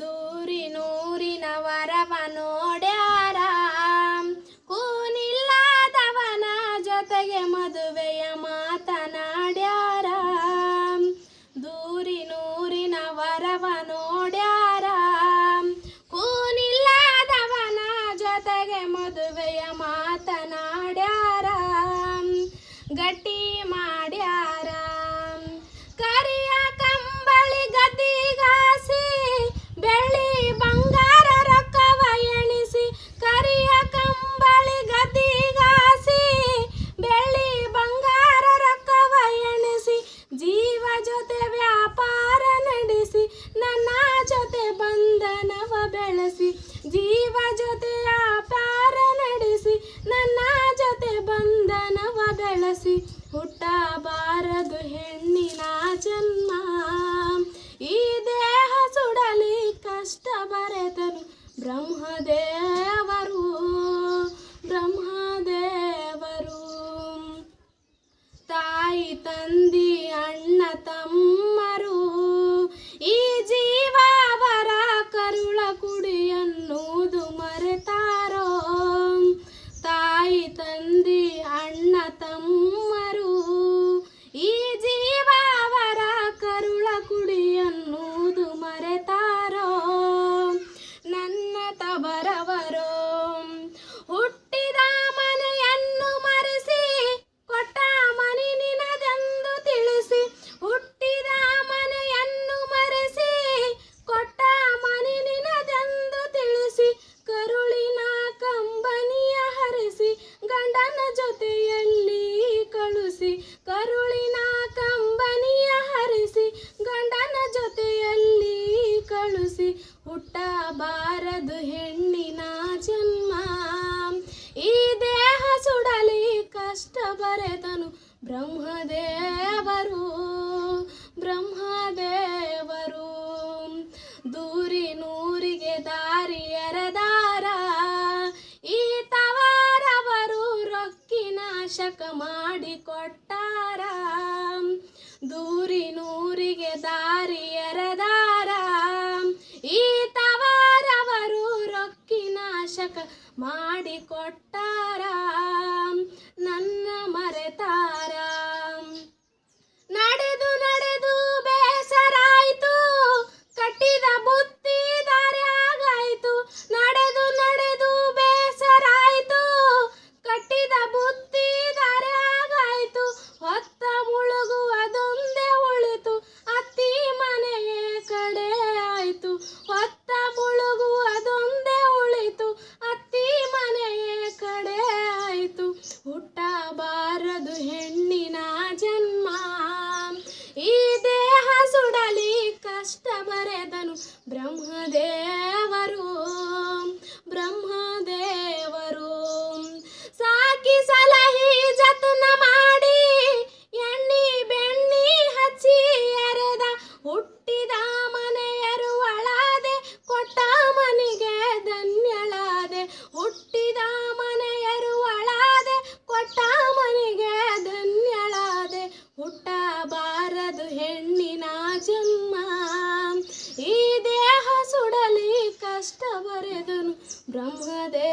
ದೂರಿ ನೂರಿನ ವರವ ನೋಡ್ಯಾರ. ಕೂನಿಲ್ಲದವನ ಜೊತೆಗೆ ಮದುವೆಯ ಮಾತನಾಡ್ಯಾರ. ದೂರಿ ನೂರಿನ ವರವ ನೋಡ್ಯಾರ. ಕೂನಿಲ್ಲದವನ ಜೊತೆಗೆ ಮದುವೆಯ ಮಾತನಾಡ್ಯಾರ. ಗಟ್ಟಿ ಬೆಳೆಸಿ ಹುಟ್ಟಬಾರದು ಹೆಣ್ಣಿನ ಜನ್ಮ. ಈ ದೇಹ ಸುಡಲಿ ಕಷ್ಟ ಬರೆತನು ಬ್ರಹ್ಮದೇವರು ಬ್ರಹ್ಮದೇವರು. ತಾಯಿ ತಂದಿ ಅಣ್ಣ ತಮ್ಮರು, ಈ ಜೀವವರ ಕರುಳ ಕುಡಿಯನ್ನುವುದು ಮರೆತಾರೋ. ತಾಯಿ ತಂದಿ ಹುಟ್ಟಬಾರದು ಹೆಣ್ಣಿನ ಜನ್ಮ. ಈ ದೇಹ ಸುಡಲಿ ಕಷ್ಟ ಬರೆದನು ಬ್ರಹ್ಮದೇವರು ಬ್ರಹ್ಮದೇವರು. ದೂರಿ ನೂರಿಗೆ ದಾರಿ ಎರೆದಾರ. ಈ ತವಾರವರು ರೊಕ್ಕಿ ನಾಶಕ ಮಾಡಿಕೊಟ್ಟಾರ. ದೂರಿ ನೂರಿಗೆ ರೊಕ್ಕಿನಾಶಕ ಮಾಡಿ ಕೊಟ್ಟಾರ ನನ್ನ ಮರೆತಾರ ಕಷ್ಟ ಬರೆದನು ಬ್ರಹ್ಮದೇವರು ಬ್ರಹ್ಮದೇವರು. ಸಾಕಿ ಸಲಹಿ ಜತನ ಮಾಡಿ, ಎಣ್ಣಿ ಬೆಣ್ಣಿ ಹಚ್ಚಿ ಎರೆದ ಹುಟ್ಟಿದ ಮನೆಯರು ಒಳದೆ, ಕೊಟ್ಟ ಮನೆಗೆ ಧನ್ಯಳಾದೆ. ಹುಟ್ಟಿದ ಮನೆಯರು ಒಳದೆ, ಕೊಟ್ಟ ಮನೆಗೆ ಧನ್ಯಳಾದೆ. ಹುಟ್ಟಬಾರದು ಹೆಣ್ಣಿನ ಜನ್ಮ ಈ ದೇಹ ಸುಡಲಿ ಕಷ್ಟ ಬರೆದನು